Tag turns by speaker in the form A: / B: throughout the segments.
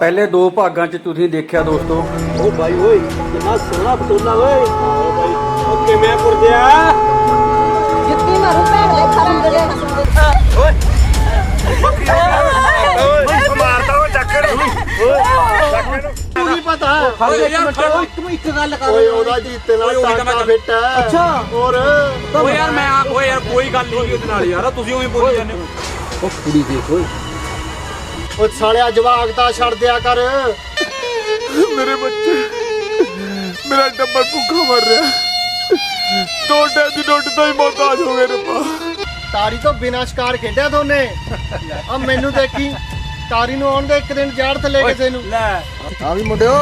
A: ਪਹਿਲੇ ਦੋ ਭਾਗਾਂ 'ਚ ਤੁਸੀਂ ਦੇਖਿਆ ਦੋਸਤੋ।
B: ਓ ਬਾਈ ਓਏ ਕਿੰਨਾ ਸੋਹਣਾ ਪਟੋਲਾ ਓਏ। ਓ ਬਾਈ ਓ ਕਿਵੇਂ ਪੁਰਜਿਆ?
C: ਜੁੱਤੀ ਮਾਰੂ ਭੈਣ ਦੇ ਖਰਮ ਦੇ।
B: ਓਏ। ਮਾਰਦਾ ਓ ਚੱਕਰ ਓਏ। ਚੱਕਰ ਨੂੰ
D: ਤੂੰ ਕੀ ਪਤਾ।
B: ਓਏ ਯਾਰ ਖੜੋ।
D: ਇੱਕ ਗੱਲ ਕਰ।
E: ਓਏ ਉਹਦਾ ਜੀਤੇ ਨਾਲ
B: ਓਏ ਉਹੀ
E: ਟਾਂਕਾ ਫਿੱਟ ਹੈ।
D: ਅੱਛਾ।
E: ਹੋਰ।
B: ਓਏ ਯਾਰ ਮੈਂ ਆ ਓਏ ਯਾਰ ਕੋਈ ਗੱਲ ਨਹੀਂ ਉਹਦੇ ਨਾਲ ਯਾਰ। ਤੁਸੀਂ ਉਵੇਂ ਬੋਲੀ ਜਾਂਦੇ ਹੋ।
D: ਉਹ ਕੁੜੀ ਦੇਖ ਓਏ।
E: ਉਹ ਸਾਲਿਆ ਜਵਾਕ ਤਾਂ ਛੱਡ ਦਿਆ ਕਰ।
F: ਮੇਰੇ ਬੱਚੇ ਮੇਰਾ ਟੱਬਰ ਭੁੱਖਾ ਮਰ ਰਿਹਾ। ਟੋਟੇ ਦੀ ਟੋਟ ਤੋਂ ਹੀ ਮੌਤਾਜ ਹੋ ਗਏ ਰੱਬਾ।
E: ਤਾਰੀ ਤੋਂ ਬਿਨਾਂ ਸ਼ਿਕਾਰ ਖੇਡਿਆ ਦੋਨੇ। ਆ ਮੈਨੂੰ ਦੇਖੀ ਤਾਰੀ ਨੂੰ ਆਉਣ ਦੇ ਇੱਕ ਦਿਨ ਜਾੜ ਥੱਲੇ ਕਿਸੇ ਨੂੰ
B: ਲੈ।
F: ਹਾਂ ਵੀ ਮੁੰਡਿਓ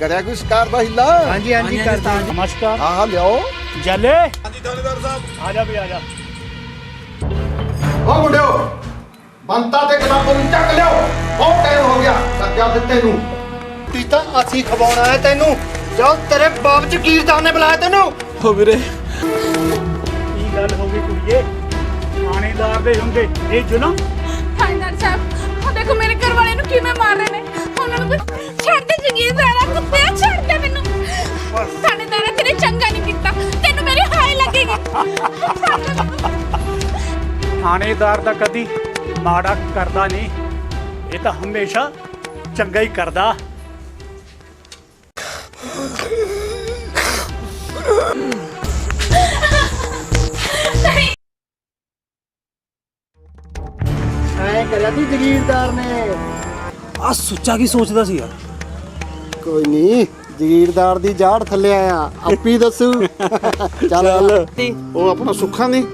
F: ਕਰਿਆ ਕੋਈ ਸ਼ਿਕਾਰ ਦਾ ਹਿੱਲਾ?
E: ਹਾਂਜੀ ਹਾਂਜੀ ਕਰਦਾ
D: ਨਮਸਕਾਰ।
F: ਹਾਂ ਹਾਂ ਲਿਆਓ।
D: ਜੱਲੇ।
B: ਹਾਂਜੀ ਥਾਣੇਦਾਰ ਸਾਹਿਬ।
D: ਆ ਜਾ ਵੀ ਆ ਜਾ।
E: ਓ ਮੁੰਡਿਓ ਬੰਤਾ ਤੇ ਕਿਤਾਬਾਂ ਨੂੰ ਚੱਕ ਲਿਓ ਬਹੁਤ ਟਾਈਮ ਹੋ ਗਿਆ। ਸੱਜਾ ਦਿੱਤੇ ਨੂੰ ਤੀ ਤਾਂ ਅਸੀਂ ਖਵਾਉਣਾ ਹੈ ਤੈਨੂੰ। ਜੋ ਤੇਰੇ ਬਾਪ ਚ ਕੀਰਦਾਰ ਨੇ ਬੁਲਾਇਆ ਤੈਨੂੰ।
F: ਹੋ ਵੀਰੇ।
D: ਕੀ ਗੱਲ ਹੋ ਗਈ ਕੁੜੀਏ? ਥਾਣੇਦਾਰ ਦੇ ਹੁੰਦੇ ਇਹ ਜ਼ੁਲਮ?
G: ਥਾਣੇਦਾਰ ਸਾਹਿਬ ਉਹ ਦੇਖੋ ਮੇਰੇ ਘਰ ਵਾਲੇ ਨੂੰ ਕਿਵੇਂ ਮਾਰ ਰਹੇ ਨੇ। ਉਹਨਾਂ ਨੂੰ ਛੱਡ ਦੇ ਜਗੀਰਦਾਰਾ ਕੁੱਤੇ ਛੱਡ ਦੇ ਮੈਨੂੰ। ਥਾਣੇਦਾਰਾ ਤੇਰੇ ਚੰਗਾ ਨਹੀਂ ਕੀਤਾ। ਤੈਨੂੰ ਮੇਰੀ ਹਾਏ ਲੱਗੇਗੀ।
D: ਥਾਣੇਦਾਰ ਦਾ ਕਦੀ ਮਾੜਾ ਕਰਦਾ ਨਹੀਂ। ਇਹ ਤਾਂ ਹਮੇਸ਼ਾ ਚੰਗਾ ਹੀ ਕਰਦਾ।
E: ਐ ਕਰਿਆ ਤੀ ਜਗੀਰਦਾਰ ਨੇ।
D: ਆ ਸੁੱਚਾ ਕੀ ਸੋਚਦਾ ਸੀ ਯਾਰ?
E: ਕੋਈ ਨਹੀਂ ਜਗੀਰਦਾਰ ਦੀ ਜਾੜ ਥੱਲੇ ਆਇਆ। ਆਪੀ ਦੱਸੂ। ਚੱਲ।
F: ਉਹ ਆਪਣਾ ਸੁੱਖਾ ਨਹੀਂ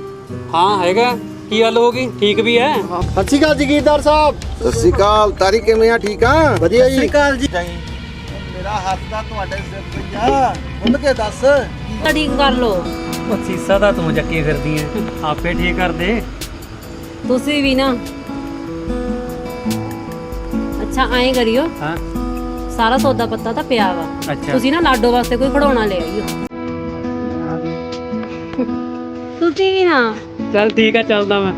H: ਹਾਂ ਹੈਗਾ। ਕੀ ਗੱਲ ਹੋ ਗਈ? ਠੀਕ ਵੀ ਹੈ?
E: ਸਤਿ ਸ਼੍ਰੀ ਅਕਾਲ ਜਗੀਰਦਾਰ ਸਾਹਿਬ।
F: ਸਤਿ ਸ਼੍ਰੀ ਅਕਾਲ ਤਾਰੀ ਕਿਵੇਂ ਆ? ਠੀਕ ਆ?
E: ਵਧੀਆ ਜੀ।
F: ਮੇਰਾ ਹੱਥ ਦਾ ਤੁਹਾਡੇ ਸਿਰ ਪਈਆ ਖੁੱਲ ਕੇ ਦੱਸ।
C: ਠੀਕ ਕਰ ਲੋ
H: ਉਹ ਸੀਸਾ ਦਾ ਤੂੰ ਚੱਕੀ ਫਿਰਦੀ ਐ। ਆਪੇ ਠੀਕ ਕਰ ਦੇ।
C: ਤੁਸੀਂ ਵੀ ਨਾ। ਅੱਛਾ ਐਂ ਕਰਿਓ।
H: ਹਾਂ।
C: ਸਾਰਾ ਸੌਦਾ ਪੱਤਾ ਤਾਂ ਪਿਆ ਵਾ।
H: ਅੱਛਾ।
C: ਤੁਸੀਂ ਨਾ ਲਾਡੋ ਵਾਸਤੇ ਕੋਈ ਖੜਾਉਣਾ ਲੈ ਆਈਓ। ਤੁਸੀਂ ਵੀ ਨਾ
H: ਚੱਲ ਠੀਕ ਆ ਚੱਲਦਾ ਮੈਂ।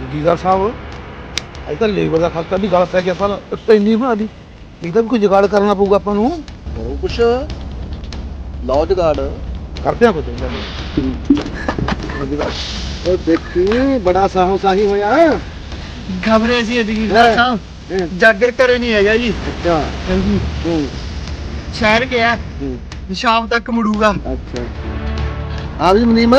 F: ਜਗੀਰਦਾਰ ਸਾਹਿਬ? ਅੱਜ ਤਾਂ ਲੇਬਰ ਦਾ ਖਰਚਾ ਵੀ ਗਲਤ ਹੈ ਕਿ ਆਪਾਂ ਇੰਨੀ ਬਣਾ ਦੀ ਇਹਦਾ ਵੀ ਕੋਈ ਜੁਗਾੜ ਕਰਨਾ ਪਊਗਾ ਆਪਾਂ ਨੂੰ। ਕਰੋ ਕੁਛ? ਲਾਓ ਜੁਗਾੜ। ਕਰਦੇ ਆ ਕੁਝ
E: ਉਹ ਦੇਖੀ ਬੜਾ ਸਾਹੋ ਸਾਹੀ ਹੋਇਆ।
D: ਖਬਰੇ ਸੀ ਜਗੀਰਦਾਰ ਸਾਹਿਬ ਜਾਗਰ ਕਰੇ ਨਹੀਂ ਹੈਗਾ ਜੀ।
E: ਅੱਛਾ। ਹੂੰ।
D: ਸ਼ਹਿਰ ਗਿਆ। ਸ਼ਾਮ ਤੱਕ ਮੁੜੂਗਾ।
E: ਅੱਛਾ। ਆ ਵੀ ਮਨੀਮ।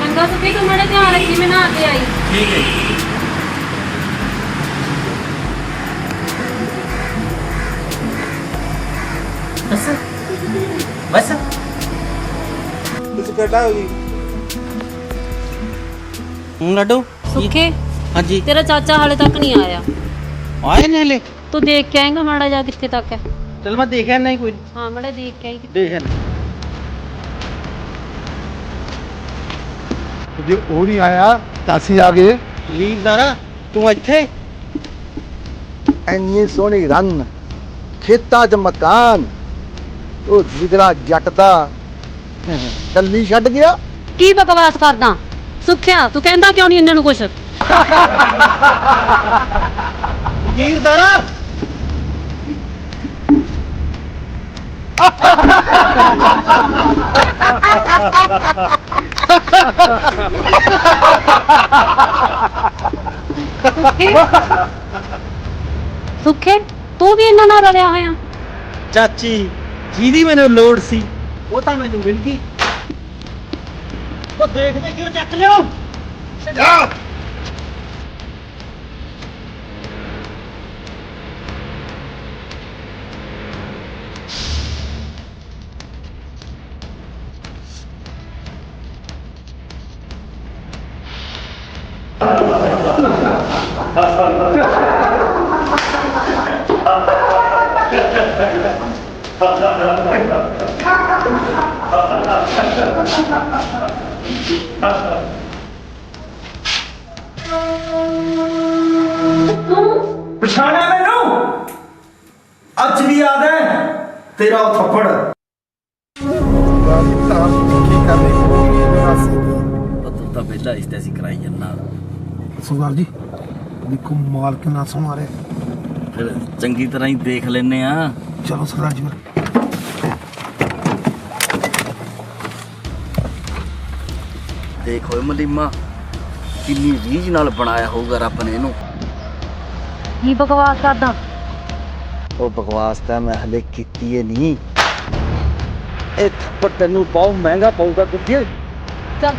C: ਚੰਗਾ ਸੁਪੀ ਤੂੰ ਮੜੇ ਧਿਆਨ ਰੱਖੀ ਮੈਂ ਨਾ ਕੇ ਆਈ।
H: ਠੀਕ ਹੈ ਬਸ ਬਸ
F: ਤੁਸੀਂ ਕੱਢਾ ਹੋਈ
H: ਹੂੰ ਲੱਡੂ?
C: ਸੁੱਖੇ?
H: ਹਾਂਜੀ।
C: ਤੇਰਾ ਚਾਚਾ ਹਾਲੇ ਤੱਕ ਨਹੀਂ ਆਇਆ।
H: ਆਏ ਨੇ ਹਲੇ?
C: ਤੂੰ ਦੇਖ ਕੇ ਆਏਂਗਾ ਮਾੜਾ ਜਾ ਕਿੱਥੇ ਤੱਕ ਹੈ?
H: ਚਲ ਮੈਂ ਦੇਖਿਆ ਨਹੀਂ ਕੋਈ।
C: ਹਾਂ ਮਾੜਾ ਦੇਖ ਕੇ ਆਈ
H: ਦੇਖਿਆ
F: ਜੇ ਉਹ ਨਹੀਂ ਆਇਆ ਤਾਂ ਅਸੀਂ ਆ ਗਏ।
H: ਵੀਰਦਾਰਾ ਤੂੰ ਇੱਥੇ?
F: ਐਨੀ ਸੋਹਣੀ ਰਨ ਖੇਤਾਂ 'ਚ ਮਕਾਨ ਉਹ ਜਿਗਰਾ ਜੱਟ ਦਾ ਟੱਲੀ ਛੱਡ ਗਿਆ।
C: ਕੀ ਬਕਵਾਸ ਕਰਦਾ? ਸੁੱਖਿਆ ਤੂੰ ਕਹਿੰਦਾ ਕਿਉਂ ਨਹੀਂ ਇਹਨਾਂ ਨੂੰ ਕੁਛ?
H: ਵੀਰਦਾਰਾ
C: ਸੁੱਖੇ ਤੂੰ ਵੀ ਇਹਨਾਂ ਨਾਲ ਰਲਿਆ ਹੋਇਆ।
H: ਚਾਚੀ ਜਿਹਦੀ ਮੈਨੂੰ ਲੋੜ ਸੀ ਉਹ ਤਾਂ ਮੈਨੂੰ ਮਿਲ ਗਈ। ਉਹ ਦੇਖਦੇ ਕਿਉਂ ਚੱਕ ਲਿਓ
C: ਤੂੰ
I: ਪਛਾਣਿਆ ਮੈਨੂੰ? ਅੱਜ ਵੀ ਯਾਦ ਹੈ ਤੇਰਾ ਉਹ ਥੱਪੜ।
J: ਤੂੰ ਤਾਂ ਪਹਿਲਾਂ ਇਸ ਤੇ ਅਸੀਂ ਕਰਾਈ ਜੰਨਾ
K: ਸਰਦਾਰ ਜੀ ਦੇਖੋ ਮਾਲ ਕਿੰਨਾ ਸੋਹਣਾ ਰਿਹਾ।
J: ਫਿਰ ਚੰਗੀ ਤਰ੍ਹਾਂ ਹੀ ਦੇਖ ਲੈਨੇ ਆ
K: ਚਲੋ ਸਰਦਾਰ ਜੀ ਫਿਰ।
J: ਦੇਖ ਮਲੀਮਾ ਕਿੰਨੀ ਰੀਝ ਨਾਲ ਬਣਾਇਆ ਹੋਊਗਾ ਰੱਬ ਨੇ ਇਹਨੂੰ।
C: ਕੀ ਬਕਵਾਸ ਕਰਦਾ?
I: ਉਹ ਬਕਵਾਸ ਤਾਂ ਮੈਂ ਹਲੇ ਕੀਤੀ ਏ ਨਹੀਂ। ਇਹ ਥੱਪੜ ਤੈਨੂੰ ਬਹੁਤ ਮਹਿੰਗਾ ਪਊਗਾ ਗੁੱਡੀਏ
C: ਚੱਲ।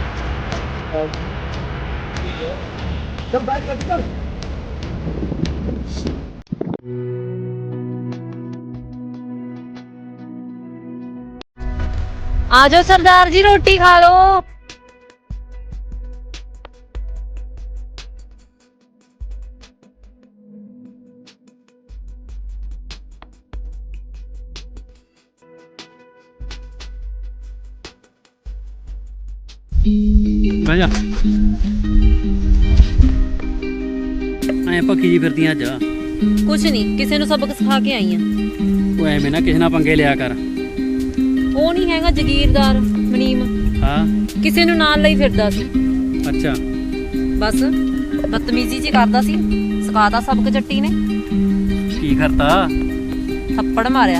C: ਆ ਜਾਓ ਸਰਦਾਰ ਜੀ ਰੋਟੀ ਖਾ ਲਓ।
H: ਬਹਿ ਜਾ। ਐ ਪੱਕੀ ਜੀ ਫਿਰਦੀਆਂ ਅੱਜ।
C: ਕੁਛ ਨਹੀਂ ਕਿਸੇ ਨੂੰ ਸਬਕ ਸਿਖਾ ਕੇ ਆਈ ਆ।
H: ਉਹ ਐਵੇਂ ਨਾ ਕਿਸੇ ਨਾਲ ਪੰਗੇ ਲਿਆ ਕਰ।
C: ਉਹ ਨਹੀਂ ਹੈਗਾ ਜ਼ਗੀਰਦਾਰ ਮਨੀਮ।
H: ਹਾਂ।
C: ਕਿਸੇ ਨੂੰ ਨਾਲ ਲਈ ਫਿਰਦਾ ਸੀ।
H: ਅੱਛਾ।
C: ਬਸ ਬਦਤਮੀਜ਼ੀ ਜੀ ਕਰਦਾ ਸੀ। ਸਿਖਾਤਾ ਸਬਕ ਚੱਟੀ ਨੇ।
H: ਕੀ ਕਰਤਾ?
C: ਥੱਪੜ ਮਾਰਿਆ।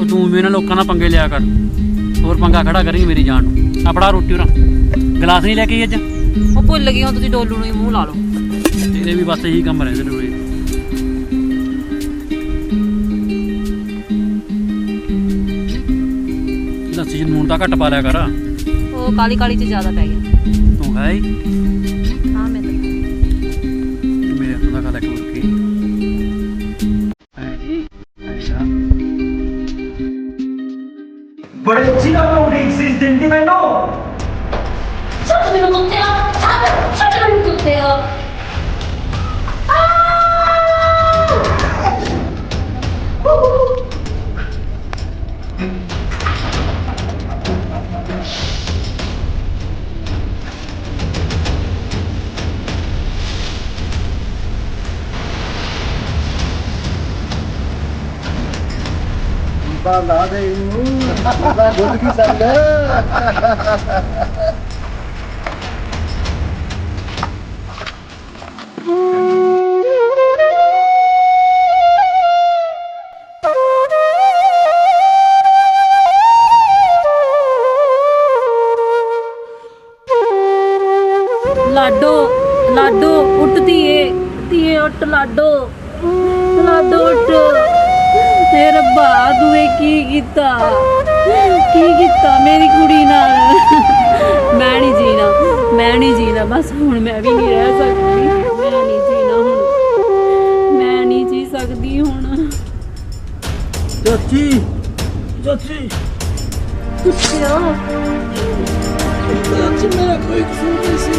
H: ਉਹ ਤੂੰ ਵੀ ਇਹਨਾਂ ਲੋਕਾਂ ਨਾਲ ਪੰਗੇ ਲਿਆ ਕਰ। ਹੋਰ ਪੰਗਾ ਖੜਾ ਕਰੀ ਮੇਰੀ ਜਾਨ ਨੂੰ। ਆਪੜਾ ਰੋਟੀ ਉਰਾ। ਗਲਾਸ ਨਹੀਂ ਲੈ ਕੇ ਆਈ ਅੱਜ?
C: ਉਹ ਭੁੱਲ ਗਈ ਹੁਣ ਤੁਸੀਂ ਡੋਲੂ ਨੂੰ ਹੀ ਮੂੰਹ ਲਾ ਲਓ।
H: ਤੇਰੇ ਵੀ ਬਸ ਇਹੀ ਕੰਮ ਰਹਿੰਦੇ ਨੇ ਉਰੇ। ਲੱਸੀ 'ਚ ਨੂਨ ਤਾਂ ਘੱਟ ਪਾ ਲਿਆ ਕਰ।
C: ਉਹ ਕਾਲੀ ਕਾਲੀ ਚ ਜ਼ਿਆਦਾ ਪੈ ਗਿਆ।
H: ਤੂੰ ਖਾਈ
I: ਸੀ ਇਸ ਦਿਨ ਦੀ ਮੈਨੂੰ
L: ਛੱਡ ਮੈਨੂੰ ਕੁੱਤਿਆ ਛੱਡ ਛੱਡ ਮੈਨੂੰ ਕੁੱਤਿਆ
K: ਤਾਂ ਲਾ ਦੇ ਇਹਨੂੰ ਤਾਂ ਦੁੱਧ ਕੀ ਸੰਗ?
C: ਲਾਡੋ ਲਾਡੋ, ਉੱਠ ਧੀਏ ਧੀਏ ਉੱਠ ਲਾਡੋ ਲਾਡੋ ਉੱਠ। ਕੀ ਕੀਤਾ? ਕੀ ਕੀਤਾ? ਮੇਰੀ ਕੁੜੀ ਨਾਲ। ਮੈਂ ਨਹੀਂ ਜੀਣਾ ਮੈਂ ਨਹੀਂ ਜੀਣਾ। ਬਸ ਹੁਣ ਮੈਂ ਵੀ ਨਹੀਂ ਰਹਿ ਸਕਦੀ। ਮੈਂ ਨਹੀਂ ਜੀਣਾ ਹੁਣ। ਮੈਂ ਨਹੀਂ ਜੀ ਸਕਦੀ ਹੁਣ।
I: ਚਾਚੀ ਚਾਚੀ।
C: ਕੁੱਤਿਆ
I: ਚਾਚੀ ਮੇਰਾ ਕੋਈ ਕਸੂਰ ਨਹੀਂ ਸੀ।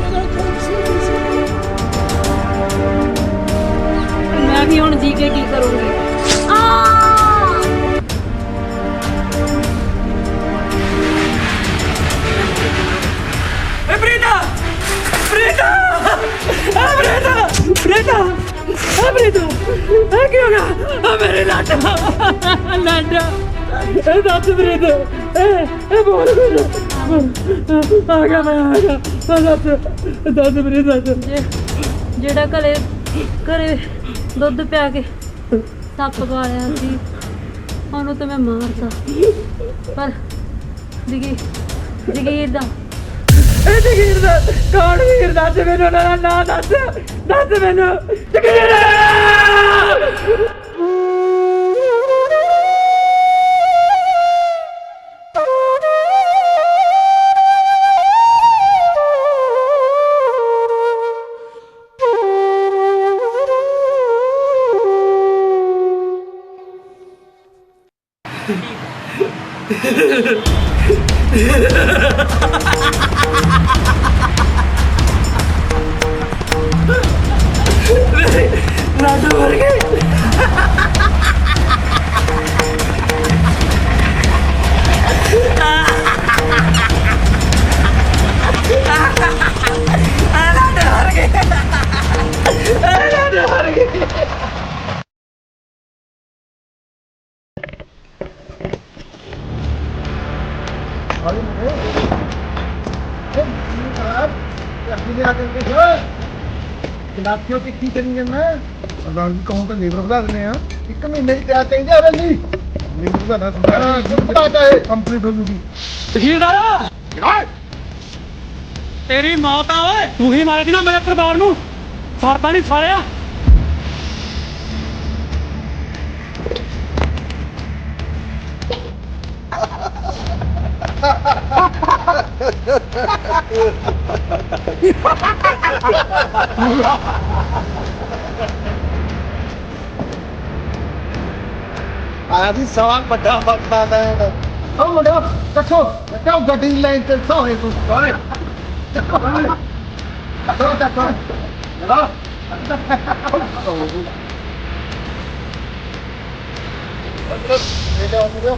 I: ਮੇਰਾ ਕੋਈ ਕਸੂਰ ਨਹੀਂ ਸੀ।
C: ਮੈਂ ਵੀ ਹੁਣ ਜੀ ਕੇ ਕੀ ਕਰੂੰਗੀ? ਆ
M: ਬ੍ਰੀਟਾ ਆ ਕੀ ਹੋ ਗਿਆ ਆ ਮੇਰੇ ਲਾਡਾ ਲਾਡਾ ਇਹ ਦੱਸ ਬ੍ਰੀਟਾ ਏ ਇਹ ਬੋਲ ਕੁਝ ਆ ਗਿਆ ਮੈਂ ਆ ਗਿਆ ਦੱਸ ਦੱਸ ਬ੍ਰੀਟਾ
C: ਜੇ ਜਿਹੜਾ ਘਰੇ ਘਰੇ ਦੁੱਧ ਪਿਆ ਕੇ ਸੱਪ ਪਾਲਿਆ ਸੀ ਉਹਨੂੰ ਤਾਂ ਮੈਂ ਮਾਰਤਾ ਪਰ ਜਗੀ ਜਗੀਰ ਦਾ
M: ਇਹ ਜਗੀਰ ਦਾ ਕੌਣ ਵੀਰ ਦੱਸ ਮੈਨੂੰ ਨਾ ਨਾ ਦੱਸ ਦੱਸ ਮੈਨੂੰ ਜਗੀਰ ਲਾਡੂ ਮਰ ਗਏ ਆ ਲਾਡੂ ਮਰ ਗਏ ਆ ਲਾਡੂ ਮਰ ਗਏ
K: ਬੰਦਾ ਕਿਉਂ ਕਿੱਥੇ ਕਰੀ ਜਾਂਦਾ? ਬੰਦਾ ਵੀ ਕਹੂੰ ਤਾਂ ਲੇਬਰ ਵਧਾ ਦਿੰਦੇ ਆ। ਇੱਕ ਮਹੀਨੇ ਦੀ ਤਿਆਰ ਚਾਹੀਦੀ ਆ ਰੰਦੀ ਲੇਬਰ ਵਧਾਣਾ ਪਤਾ ਹੈ ਕੰਪਲੀਟ ਹੋ ਜੂਗੀ
H: ਤਹਿਸੀਲਦਾਰ! ਤੇਰੀ ਮੌਤ ਆ ਓਏ। ਤੂੰ ਹੀ ਮਾਰੇ ਸੀ ਨਾ ਮੇਰੇ ਪਰਿਵਾਰ ਨੂੰ। ਸਾਰਤਾ ਨਹੀਂ ਸਾਲਿਆ
K: ਆਇਆ ਵੀ ਸਵਾਲ ਵੱਡਾ ਵੱਡਾ ਦਾ ਉਹ ਮੁੰਡਾ ਕੱਛੋ ਕੱਛੋ ਗੱਡੀ ਦੀ ਲਾਈਨ ਤੇ ਸੋਹੇ ਤੂੰ ਸੋਹੇ ਚੱਕੋ ਚੱਕੋ ਲਗਾ ਇਹਦਾ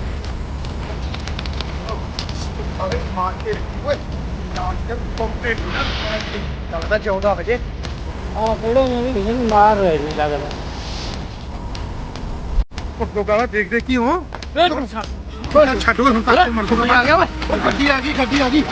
K: ਉਹ ਅਰੇ ਮਾਰ ਕੇ ਓਏ ਨਾ ਕਿ। ਪੰਪੇ ਚੱਲਦਾ 14 ਵਜੇ
M: ਆ ਕਿਹੜੇ ਨੇ ਵੀ ਨੂੰ ਮਾਰ ਰਹੇ ਨੇ ਲੱਗਦਾ।
K: ਫੋਟੋ ਕਾਲਾ ਦੇਖ ਦੇਖ ਕੀ ਹੋ ਛੱਡੋ। ਹੁਣ ਤੱਕ ਮਰ ਕੋ ਆ ਗਿਆ ਓਏ ਗੱਡੀ ਆ ਗਈ ਗੱਡੀ ਆ ਗਈ।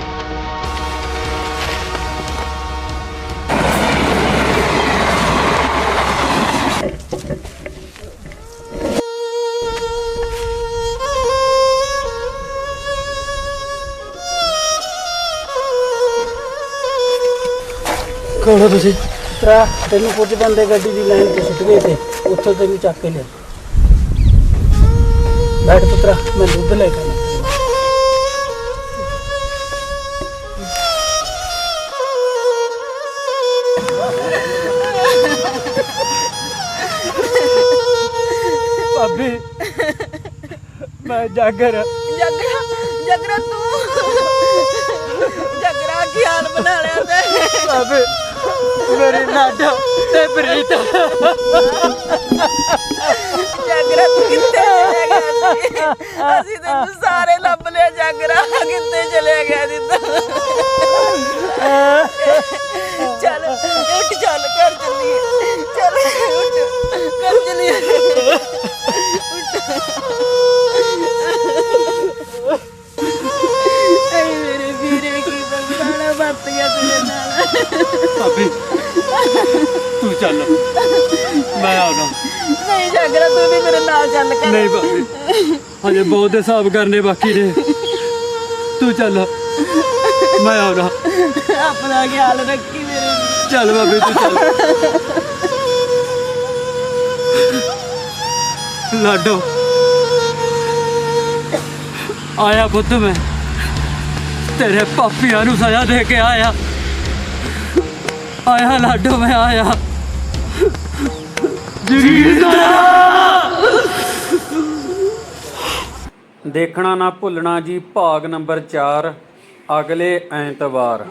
M: ਕੋਲ ਤੁਸੀਂ? ਤਰਾ ਤੈਨੂੰ ਕੁਝ ਬੰਦੇ ਗੱਡੀ ਦੀ ਲਾਈਨ ਤੇ ਸੁੱਟ ਗਏ ਤੇ ਉੱਥੋਂ ਤੈਨੂੰ ਚੱਕ ਕੇ ਲਿਆ ਬੈਠ ਪੁੱਤਰਾ ਮੈਂ ਦੁੱਧ ਲੈ ਕੇ। ਭਾਬੀ ਮੈਂ ਜਾਗਰ
L: ਜਗਰਾ ਜਗਰਾ ਤੂੰ। ਜਗਰਾ ਕੀ ਹਾਲ ਬਣਾ ਲਿਆ ਤੇ?
M: ਭਾਬੀ ਮੇਰੇ ਨਾਡਾ ਤੇ ਪ੍ਰੀਤ
L: ਜਗਰਾ ਤੂੰ ਕਿੱਥੇ ਚਲੇ ਗਿਆ ਸੀ? ਅਸੀਂ ਤੈਨੂੰ ਸਾਰੇ ਲੱਭ ਲਿਆ ਜਗਰਾ ਕਿੱਥੇ ਚਲੇ ਗਿਆ ਸੀ? ਤੂੰ ਚੱਲ ਉੱਠ
H: ਤੂੰ
L: ਵੀ ਮੇਰੇ ਨਾਲ ਚੱਲ ਕਰ
H: ਨਹੀਂ ਭਾਬੀ। ਹਜੇ ਬਹੁਤ ਹਿਸਾਬ ਕਰਨੇ ਬਾਕੀ ਨੇ। ਤੂੰ ਚੱਲ। ਮੈਂ ਆਉਣਾ।
L: ਆਪਣਾ ਖਿਆਲ ਰੱਖੀ ਮੇਰੇ।
H: ਚੱਲ ਭਾਬੀ ਤੂੰ ਚੱਲ। ਲਾਡੋ। ਆਇਆ ਪੁੱਤ ਮੈਂ। ਤੇਰੇ ਪਾਪੀਆਂ ਨੂੰ ਸਜ਼ਾ ਦੇ ਕੇ ਆਇਆ। ਆਇਆ ਲਾਡੋ ਮੈਂ ਆਇਆ। ਦੇਖਣਾ ਨਾ ਭੁੱਲਣਾ ਜੀ ਭਾਗ ਨੰਬਰ 4 ਅਗਲੇ ਐਤਵਾਰ।